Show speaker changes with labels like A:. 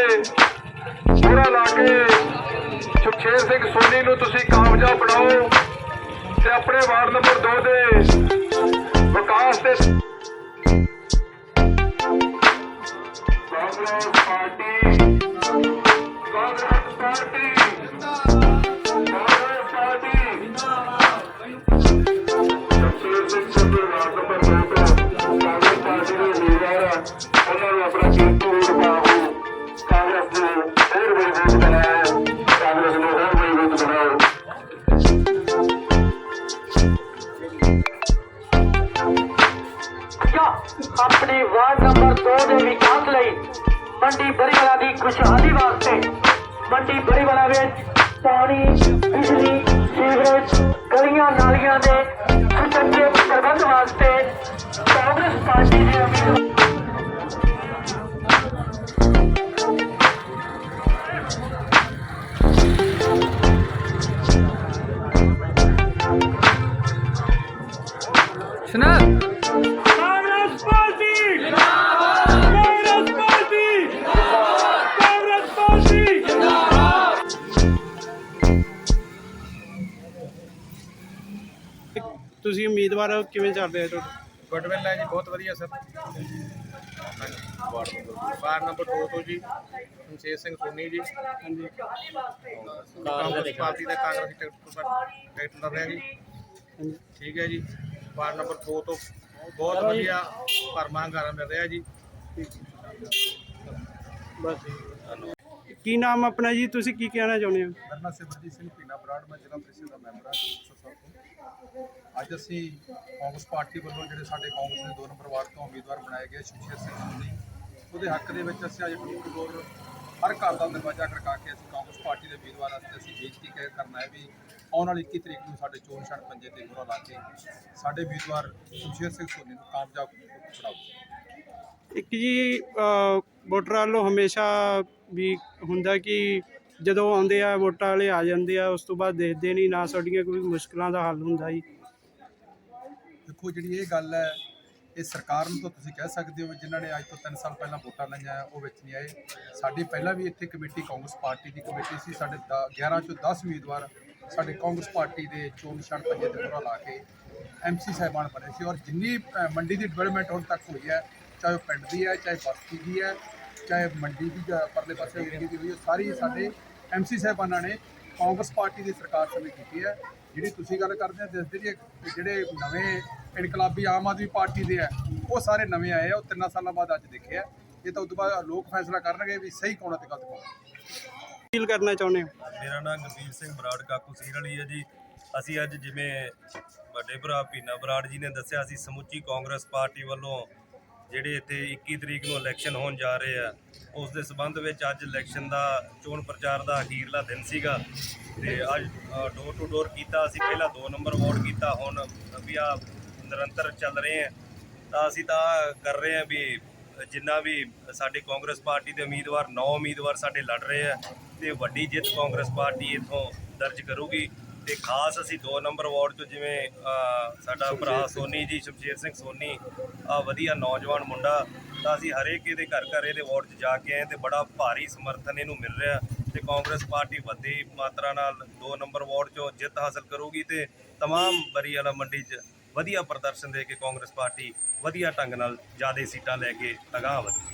A: ਛਣ ਪੰਜੇ ਤੇ ਪੂਰਾ ਲਾ ਕੇ ਸੁਖਸ਼ੇਰ ਸਿੰਘ ਸੋਨੀ ਨੂੰ ਤੁਸੀਂ ਕਾਮਯਾਬ ਬਣਾਓ ਤੇ ਆਪਣੇ ਵਾਰਡ ਨੰਬਰ 2 ਦੇ ਵਿਕਾਸ ਤੇ Congress party Congress party Congress party.
B: ਜਾਂ ਆਪਣੇ ਵਾਰਡ ਨੰਬਰ 2 ਦੇ ਵਿਕਾਸ ਲਈ ਮੰਡੀ ਬਰੀਵਾਲਾ ਦੀ ਖੁਸ਼ਹਾਲੀ ਵਾਸਤੇ। ਮੰਡੀ ਬਰੀਵਾਲਾ ਵਿੱਚ ਪਾਣੀ, ਬਿਜਲੀ, ਸੀਵਰੇਜ, ਗਲੀਆਂ ਨਾਲੀਆਂ ਦੇ ਸੁਚੱਜੇ ਪ੍ਰਬੰਧ ਵਾਸਤੇ ਕਾਂਗਰਸ ਪਾਰਟੀ ਦੇ ਉਮੀਦਵਾਰ
C: ਤੁਸੀਂ ਉਮੀਦਵਾਰ ਕਿਵੇਂ ਚੱਲ ਰਿਹਾ ਤੁਹਾਡਾ?
D: ਗੁੱਡਵਿਲ ਹੈ ਜੀ ਬਹੁਤ ਵਧੀਆ ਸਰ। ਵਾਰਡ ਨੰਬਰ 2 ਤੋਂ ਜੀ ਸ਼ਮਸ਼ੇਰ ਸਿੰਘ ਸੋਨੀ ਜੀ।
C: ਹਾਂਜੀ।
D: ਕਾਂਗਰਸ ਪਾਰਟੀ ਦਾ ਕਾਂਗਰਸੀ ਟਿਕਟ ਪਰ ਟਿਕਟ ਲੜ ਰਿਹਾ ਜੀ।
C: ਹਾਂਜੀ।
D: ਠੀਕ ਹੈ ਜੀ। ਵਾਰਡ ਨੰਬਰ 2 ਤੋਂ ਬਹੁਤ ਵਧੀਆ ਭਰਮਾ ਹੰਗਾਰਾ ਮਿਲ ਰਿਹਾ ਜੀ।
C: ਬਸ ਕੀ ਨਾਮ ਆਪਣਾ ਜੀ? ਤੁਸੀਂ ਕੀ ਕਹਿਣਾ ਚਾਹੁੰਦੇ ਹੋ?
E: ਮੇਰਾ ਨਾਮ ਸਿਮਰਜੀਤ ਸਿੰਘ ਪੀਨਾ ਬਰਾੜ ਮੈਂ ਜ਼ਿਲ੍ਹਾ ਪ੍ਰੀਸ਼ਦ ਦਾ ਮੈਂਬਰ ਹਾਂ ਮੁਕਤਸਰ ਸਾਹਿਬ ਤੋਂ ਅੱਜ ਅਸੀਂ ਕਾਂਗਰਸ ਪਾਰਟੀ ਵੱਲੋਂ ਜਿਹੜੇ ਸਾਡੇ ਕਾਂਗਰਸ ਦੇ ਦੋ ਨੰਬਰ ਵਾਰਡ ਤੋਂ ਉਮੀਦਵਾਰ ਬਣਾਏ ਗਏ ਸ਼ਮਸ਼ੇਰ ਸਿੰਘ ਸੋਨੀ, ਉਹਦੇ ਹੱਕ ਦੇ ਵਿੱਚ ਅਸੀਂ ਅੱਜ ਡੋਰ ਡੋਰ ਹਰ ਘਰ ਦਾ ਦਰਵਾਜ਼ਾ ਖੜਕਾ ਕੇ ਅਸੀਂ ਕਾਂਗਰਸ ਪਾਰਟੀ ਦੇ ਉਮੀਦਵਾਰ ਵਾਸਤੇ ਅਸੀਂ ਬੇਨਤੀ ਕਹਿ ਕਰਨਾ ਹੈ ਵੀ ਆਉਣ ਵਾਲੀ 21 ਤਰੀਕ ਨੂੰ ਸਾਡੇ ਚੋਣ ਨਿਸ਼ਾਨ ਪੰਜੇ ਤੇ ਮੋਹਰਾ ਲਾ ਕੇ ਸਾਡੇ ਉਮੀਦਵਾਰ ਸ਼ਮਸ਼ੇਰ ਸਿੰਘ ਸੋਨੀ ਨੂੰ ਕਾਮਯਾਬ ਬਣਾਓ।
C: ਇੱਕ ਜੀ ਵੋਟਰਾਂ ਵੱਲੋਂ ਹਮੇਸ਼ਾ ਵੀ ਹੁੰਦਾ ਕਿ ਜਦੋਂ ਆਉਂਦੇ ਆ, ਵੋਟਾਂ ਵਾਲੇ ਆ ਜਾਂਦੇ ਆ, ਉਸ ਤੋਂ ਬਾਅਦ ਦੇਖਦੇ ਨਹੀਂ, ਨਾ ਸਾਡੀਆਂ ਕੋਈ ਮੁਸ਼ਕਲਾਂ ਦਾ ਹੱਲ ਹੁੰਦਾ ਜੀ।
E: ਦੇਖੋ ਜਿਹੜੀ ਇਹ ਗੱਲ ਹੈ, ਇਹ ਸਰਕਾਰ ਨੂੰ ਤਾਂ ਤੁਸੀਂ ਕਹਿ ਸਕਦੇ ਹੋ ਵੀ ਜਿਨ੍ਹਾਂ ਨੇ ਅੱਜ ਤੋਂ 3 ਸਾਲ ਪਹਿਲਾਂ ਵੋਟਾਂ ਲਈਆਂ, ਉਹ ਵਿੱਚ ਨਹੀਂ ਆਏ। ਸਾਡੀ ਪਹਿਲਾਂ ਵੀ ਇੱਥੇ ਕਮੇਟੀ ਕਾਂਗਰਸ ਪਾਰਟੀ ਦੀ ਕਮੇਟੀ ਸੀ, ਸਾਡੇ ਦ- 11 ਚੋਂ 10 ਉਮੀਦਵਾਰ ਸਾਡੇ ਕਾਂਗਰਸ ਪਾਰਟੀ ਦੇ ਚੋਣ ਨਿਸ਼ਾਨ ਪੰਜੇ ਤੇ ਪੂਰਾ ਲਾ ਕੇ ਐਮਸੀ ਸਾਹਿਬਾਨ ਬਣੇ ਸੀ ਔਰ ਜਿੰਨੀ ਮੰਡੀ ਦੀ ਡਿਵੈਲਪਮੈਂਟ ਹੁਣ ਤੱਕ ਹੋਈ ਹੈ, ਚਾਹੇ ਉਹ ਪਿੰਡ ਦੀ ਹੈ, ਚਾਹੇ ਬਸਤੀ ਦੀ ਹੈ, ਚਾਹੇ ਮੰਡੀ ਦੀ ਪਰਲੇ ਪਾਸੇ ਏਰੀਆ ਦੀ ਹੋਈ ਹੈ, ਸਾਰੀ ਸਾਡੇ ਐਮਸੀ ਸਾਹਿਬਾਨਾਂ ਨੇ ਕਾਂਗਰਸ ਪਾਰਟੀ ਦੀ ਸਰਕਾਰ ਸਮੇਂ ਕੀਤੀ ਹੈ। ਜਿਹੜੀ ਤੁਸੀਂ ਗੱਲ ਕਰਦੇ ਆ ਦੱਸਦੇ ਜੀ ਜਿਹੜੇ ਨਵੇਂ ਇਨਕਲਾਬੀ ਆਮ ਆਦਮੀ ਪਾਰਟੀ ਦੇ ਆ ਉਹ ਸਾਰੇ ਨਵੇਂ ਆਏ ਆ ਉਹ ਤਿੰਨਾਂ ਸਾਲਾਂ ਬਾਅਦ ਅੱਜ ਦੇਖੇ ਆ। ਇਹ ਤਾਂ ਉਦੋਂ ਬਾਅਦ ਲੋਕ ਫੈਸਲਾ ਕਰਨਗੇ ਵੀ ਸਹੀ ਕੌਣ ਆ ਤੇ ਗਲਤ ਕੌਣ।
C: ਫੀਲ ਕਰਨਾ ਚਾਹੁੰਦੇ ਹੋ?
F: ਮੇਰਾ ਨਾਮ ਗਰਦੀਪ ਸਿੰਘ ਬਰਾੜ ਕਾਕੂ ਸੀਰ ਵਾਲੀ ਹੈ ਜੀ। ਅਸੀਂ ਅੱਜ ਜਿਵੇਂ ਵੱਡੇ ਭਰਾ ਪੀਨਾ ਬਰਾੜ ਜੀ ਨੇ ਦੱਸਿਆ ਸੀ ਸਮੁੱਚੀ ਕਾਂਗਰਸ ਪਾਰਟੀ ਵੱਲੋਂ ਜਿਹੜੇ ਇੱਥੇ 21 ਤਰੀਕ ਨੂੰ ਇਲੈਕਸ਼ਨ ਹੋਣ ਜਾ ਰਹੇ ਆ, ਉਸ ਦੇ ਸਬੰਧ ਵਿੱਚ ਅੱਜ ਇਲੈਕਸ਼ਨ ਦਾ ਚੋਣ ਪ੍ਰਚਾਰ ਦਾ ਅਖੀਰਲਾ ਦਿਨ ਸੀਗਾ। ਤੇ ਅੱਜ ਡੋਰ ਟੂ ਡੋਰ ਕੀਤਾ ਅਸੀਂ, ਪਹਿਲਾਂ 2 ਨੰਬਰ ਵਾਰਡ ਕੀਤਾ, ਹੁਣ ਵੀ ਆ ਨਿਰੰਤਰ ਚੱਲ ਰਹੇ ਆ। ਤਾਂ ਅਸੀਂ ਤਾਂ ਕਰ ਰਹੇ ਆ ਵੀ ਜਿੰਨਾ ਵੀ ਸਾਡੇ ਕਾਂਗਰਸ ਪਾਰਟੀ ਦੇ ਉਮੀਦਵਾਰ 9 ਉਮੀਦਵਾਰ ਸਾਡੇ ਲੜ ਰਹੇ ਆ, ਤੇ ਵੱਡੀ ਜਿੱਤ ਕਾਂਗਰਸ ਪਾਰਟੀ ਇਥੋਂ ਦਰਜ ਕਰੂਗੀ। ਤੇ ਖਾਸ ਅਸੀਂ 2 ਨੰਬਰ ਵਾਰਡ ਤੋਂ ਜਿਵੇਂ ਅਹ, ਸਾਡਾ ਭਰਾ ਸੋਨੀ ਜੀ ਸ਼ਮਸ਼ੇਰ ਸਿੰਘ ਸੋਨੀ ਆ ਵਧੀਆ ਨੌਜਵਾਨ ਮੁੰਡਾ ਤਾਂ ਅਸੀਂ ਹਰੇਕ ਇਹਦੇ ਘਰ ਘਰ ਇਹਦੇ ਵਾਰਡ 'ਚ ਜਾ ਕੇ ਆਏ ਤੇ ਬੜਾ ਭਾਰੀ ਸਮਰਥਨ ਇਹਨੂੰ ਮਿਲ ਰਿਹਾ ਤੇ ਕਾਂਗਰਸ ਪਾਰਟੀ ਵੱਡੀ ਮਾਤਰਾ ਨਾਲ 2 ਨੰਬਰ ਵਾਰਡ 'ਚੋਂ ਜਿੱਤ ਹਾਸਲ ਕਰੂਗੀ ਤੇ तमाम ਬਰੀ ਵਾਲਾ ਮੰਡੀ 'ਚ ਵਧੀਆ ਪ੍ਰਦਰਸ਼ਨ ਦੇ ਕੇ ਕਾਂਗਰਸ ਪਾਰਟੀ ਵਧੀਆ ਢੰਗ ਨਾਲ ਜਿਆਦਾ ਸੀਟਾਂ ਲੈ ਕੇ ਅਗਾਂਹ ਵਧੂਗੀ